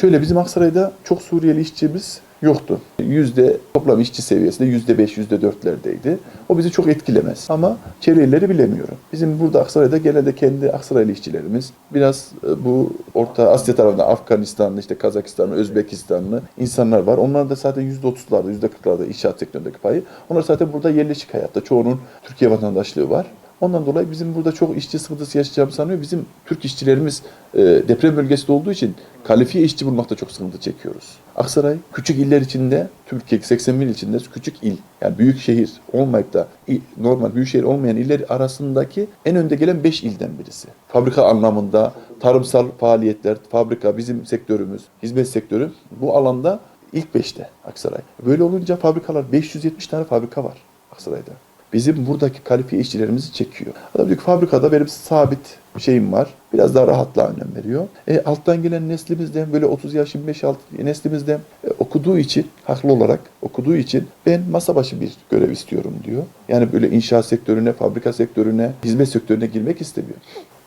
Şöyle bizim Aksaray'da çok Suriyeli işçimiz yoktu. Yüzde toplam işçi seviyesinde yüzde beş, yüzde dörtlerdeydi. O bizi çok etkilemez. Ama çevreleri bilemiyorum. Bizim burada Aksaray'da genelde kendi Aksaraylı işçilerimiz biraz e, bu Orta Asya tarafında Afganistanlı, işte Kazakistanlı, Özbekistanlı insanlar var. Onlar da zaten yüzde otuzlarda, yüzde kırklarda inşaat sektöründeki payı. Onlar zaten burada yerleşik hayatta. Çoğunun Türkiye vatandaşlığı var. Ondan dolayı bizim burada çok işçi sıkıntısı yaşayacağımı sanıyor. Bizim Türk işçilerimiz e, deprem bölgesinde olduğu için kalifiye işçi bulmakta çok sıkıntı çekiyoruz. Aksaray küçük iller içinde, Türkiye 80 bin içinde küçük il, yani büyük şehir olmayıp da normal büyük şehir olmayan iller arasındaki en önde gelen 5 ilden birisi. Fabrika anlamında, tarımsal faaliyetler, fabrika, bizim sektörümüz, hizmet sektörü bu alanda ilk 5'te Aksaray. Böyle olunca fabrikalar, 570 tane fabrika var Aksaray'da bizim buradaki kalifiye işçilerimizi çekiyor. Adam diyor ki fabrikada benim sabit şeyim var. Biraz daha rahatlığa önem veriyor. E, alttan gelen neslimizden böyle 30 yaş 25 alt neslimizden e, okuduğu için haklı olarak okuduğu için ben masa başı bir görev istiyorum diyor. Yani böyle inşaat sektörüne, fabrika sektörüne, hizmet sektörüne girmek istemiyor.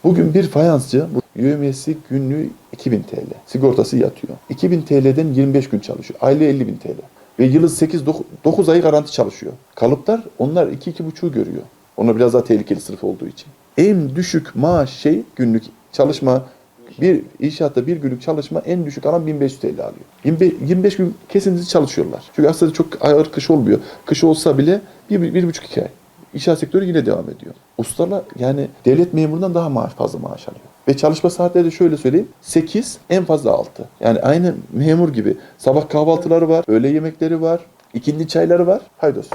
Bugün bir fayansçı yövmiyesi günlüğü 2000 TL. Sigortası yatıyor. 2000 TL'den 25 gün çalışıyor. Aylığı 50 bin TL. Ve yılı 8 9 ayı garanti çalışıyor. Kalıplar onlar 2 2,5'u görüyor. Onlar biraz daha tehlikeli sınıf olduğu için. En düşük maaş şey günlük çalışma bir inşaatta bir günlük çalışma en düşük alan 1500 TL alıyor. 25, 25 gün kesintisiz çalışıyorlar. Çünkü aslında çok ağır kış olmuyor. Kış olsa bile bir, bir, bir buçuk iki ay. İnşaat sektörü yine devam ediyor. Ustalar yani devlet memurundan daha maaş fazla maaş alıyor. Ve çalışma saatleri de şöyle söyleyeyim. 8 en fazla 6. Yani aynı memur gibi. Sabah kahvaltıları var, öğle yemekleri var, ikindi çayları var. Haydos.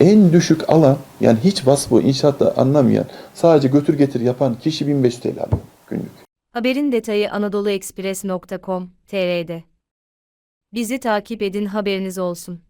En düşük alan yani hiç vasfı inşaatta anlamayan sadece götür getir yapan kişi 1500 TL alıyor günlük. Haberin detayı anadoluexpress.com.tr'de. Bizi takip edin haberiniz olsun.